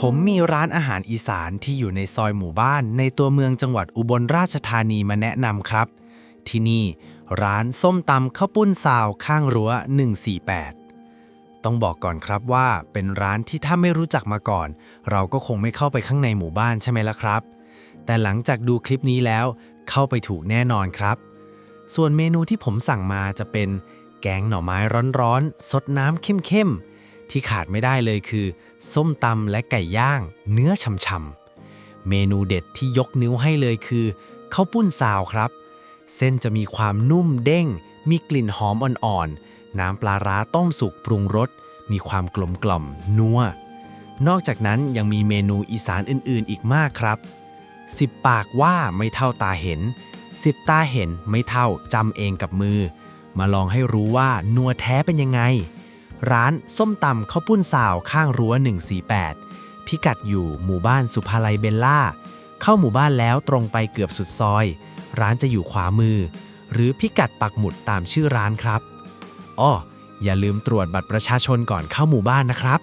ผมมีร้านอาหารอีสานที่อยู่ในซอยหมู่บ้าน ในตัวเมืองจังหวัดอุบลราชธานีมาแนะนำครับ ที่นี่ร้านส้มตำข้าวปุ้นซาวข้างรั้ว 148 ต้องบอกก่อนครับว่าเป็นร้านที่ถ้าไม่รู้จักมาก่อน เราก็คงไม่เข้าไปข้างในหมู่บ้านใช่ไหมล่ะครับ แต่หลังจากดูคลิปนี้แล้วเข้าไปถูกแน่นอนครับ ส่วนเมนูที่ผมสั่งมาจะเป็น แกงหน่อไม้ร้อนๆสดน้ำเข้มๆ ที่ขาดไม่ได้เลยคือ ส้มตำและไก่ย่าง เนื้อช่ำๆ เมนูเด็ดที่ยกนิ้วให้เลยคือข้าวปุ้นซาวครับ เส้นจะมีความนุ่มเด้ง มีกลิ่นหอมอ่อนๆ น้ำปลาร้าต้มสุกปรุงรส มีความกลมกล่อมนัวนอกจากนั้นยังมีเมนูอีสานอื่นๆ อีกมากครับสิบปากว่าไม่เท่าตาเห็นสิบตาเห็นไม่เท่าจำเองกับมือ มาลองให้รู้ว่านัวแท้เป็นยังไง ร้านส้มตำข้าวปุ้นสาวข้างรั้ว 148 พิกัดอยู่หมู่บ้านสุภาลัยเบลล่า เข้าหมู่บ้านแล้วตรงไปเกือบสุดซอย ร้านจะอยู่ขวามือ หรือพิกัดปักหมุดตามชื่อร้านครับอ้ออย่าลืมตรวจบัตรประชาชนก่อนเข้าหมู่บ้านนะครับ